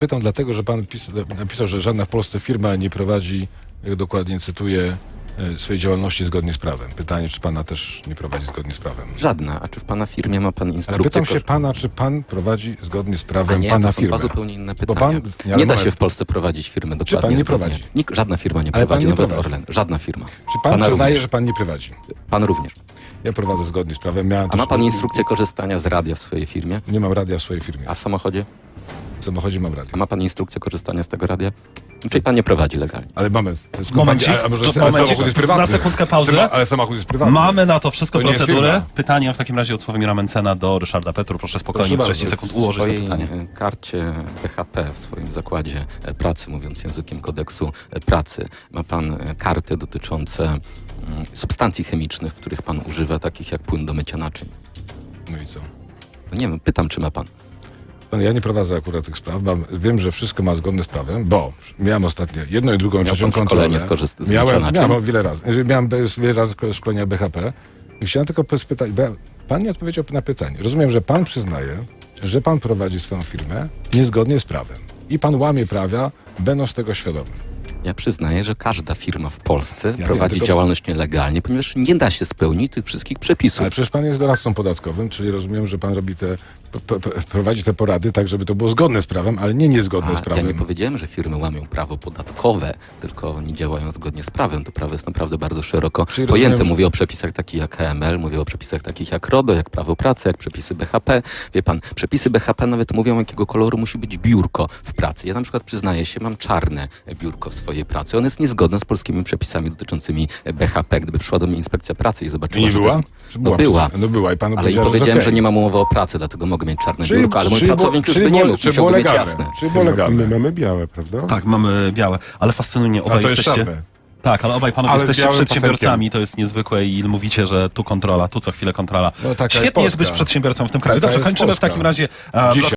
Pytam dlatego, że pan pis, napisał, że żadna w Polsce firma nie prowadzi, jak dokładnie cytuję, e, swojej działalności zgodnie z prawem. Pytanie, czy pana też nie prowadzi zgodnie z prawem. Żadna. A czy w pana firmie ma pan Ale instrukcję? pytam się pana, czy pan prowadzi zgodnie z A prawem nie, pana to są firmę. zupełnie inne Bo pytania. pan- nie, ale nie da się w Polsce prowadzić firmy dokładnie pan nie zgodnie. prowadzi? Nik, żadna firma nie Ale prowadzi, nie nawet prowadzi. Orlen. Żadna firma. Czy pan Pana przyznaje, również. że pan nie prowadzi? Pan również. Ja prowadzę zgodnie z prawem. Miałem A ma pan instrukcję korzystania z radia w swojej firmie? Nie mam radia w swojej firmie. A w samochodzie? W samochodzie mam radio. A ma pan instrukcję korzystania z tego radia? Czyli pan nie prowadzi legalnie. Ale to jest Momencik, kompania- a może to ale momencik, samochód jest prywatny. na sekundkę pauzę. Ale samochód jest prywatny. Mamy na to wszystko To nie jest procedury. firma. Pytanie w takim razie od Sławomira Mencena do Ryszarda Petru. Proszę spokojnie Proszę w 30 bardzo. sekund W ułożyć to swojej pytanie. e, karcie PHP, w swoim zakładzie e, pracy, mówiąc językiem kodeksu e, pracy, ma pan e, karty dotyczące mm, substancji chemicznych, których pan używa, takich jak płyn do mycia naczyń. No i co? No nie wiem, pytam, czy ma pan. Ja nie prowadzę akurat tych spraw. Mam, wiem, że wszystko ma zgodne z prawem, bo miałem ostatnio jedną i drugą, Miał trzecią kontrolę. z korzyst- z miałem, miałem wiele razy. Miałem wiele razy szkolenia BHP. I chciałem tylko spytać, bo pan nie odpowiedział na pytanie. Rozumiem, że pan przyznaje, że pan prowadzi swoją firmę niezgodnie z prawem. I pan łamie prawa, będąc tego świadomym. Ja przyznaję, że każda firma w Polsce wiem, prowadzi tylko- działalność nielegalnie, ponieważ nie da się spełnić tych wszystkich przepisów. Ale przecież pan jest doradcą podatkowym, czyli rozumiem, że pan robi te, prowadzi te porady tak, żeby to było zgodne z prawem, ale nie niezgodne z A ja prawem. nie powiedziałem, że firmy łamią prawo podatkowe, tylko nie działają zgodnie z prawem. To prawo jest naprawdę bardzo szeroko Czyli pojęte. rozumiem, że- Mówię o przepisach takich jak KML, mówię o przepisach takich jak RODO, jak prawo pracy, jak przepisy BHP. Wie pan, przepisy BHP nawet mówią, jakiego koloru musi być biurko w pracy. Ja na przykład przyznaję się, mam czarne biurko w swojej pracy. Ono jest niezgodne z polskimi przepisami dotyczącymi BHP. Gdyby przyszła do mnie inspekcja pracy i I zobaczyła, nie że była? to jest... Czy No była. przez- No była i panu Ale powiedziała, powiedziałem, że okej. nie mam umowy o pracę, dlatego mogę mieć czarne Czyli- biurko, ale mój pracownik już by nie mógł, czyli musiałby było mieć jasne. Czyli było My legalne. mamy białe, prawda? Tak, mamy białe, ale fascynuje, obaj to jest jesteście... Tak, ale obaj panowie Ale jesteście przedsiębiorcami, to jest niezwykłe i mówicie, że tu kontrola, tu co chwilę kontrola. No, taka jest Świetnie jest, być przedsiębiorcą w tym kraju. Taka Dobrze, kończymy w Polska. takim razie. Dzisiaj.